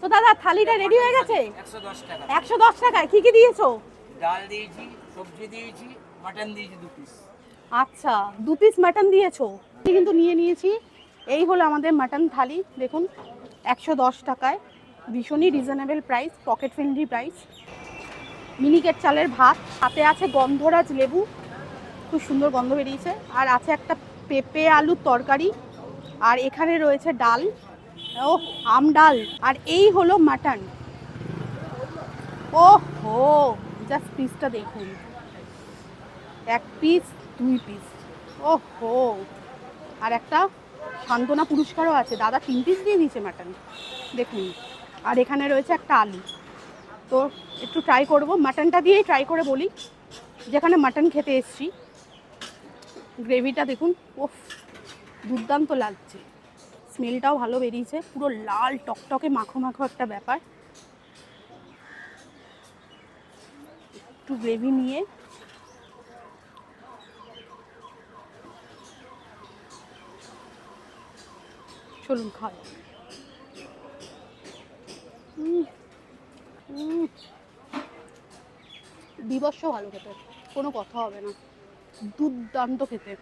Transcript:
তো দাদা থালিটা রেডি হয়ে গেছে? একশো দশ টাকায়। কি কি দিয়েছ? ডাল দিয়েছি সবজি দিয়েছি মাটন দিয়েছি দু পিস আচ্ছা দু পিস মাটন দিয়েছ? কিন্তু নিয়ে নিয়েছি। এই হলো আমাদের মাটন থালি। দেখুন একশো দশ টাকায়। ভীষণই reasonable price pocket friendly price Miniket চালের ভাত। হাতে আছে গন্ধরাজ লেবু। খুব সুন্দর গন্ধ বেরিয়েছে। আর আছে একটা পেঁপে আলুর তরকারি। আর এখানে রয়েছে ডাল। ও, আম ডাল। আর এই হলো মাটন। ও হো জাস্ট পিসটা দেখুন। এক পিস দুই পিস ও হো আর একটা সান্ত্বনা পুরস্কারও আছে। দাদা তিন পিস দিয়ে দিয়েছে মাটন। দেখুন। আর এখানে রয়েছে একটা আলু। তো একটু ট্রাই করব। মাটনটা দিয়েই ট্রাই করে বলি। যেখানে মাটন খেতে এসছি। গ্রেভিটা দেখুন। ওফ, দুর্দান্ত লাগছে। স্মেলটাও ভালো বেরিয়েছে, পুরো লাল টকটকে মাখো মাখো একটা ব্যাপার। একটু গ্রেভি নিয়ে। চলুন উম। বিবস্ব ভালো খেতে, কোনো কথা হবে না। দুর্দান্ত খেতে।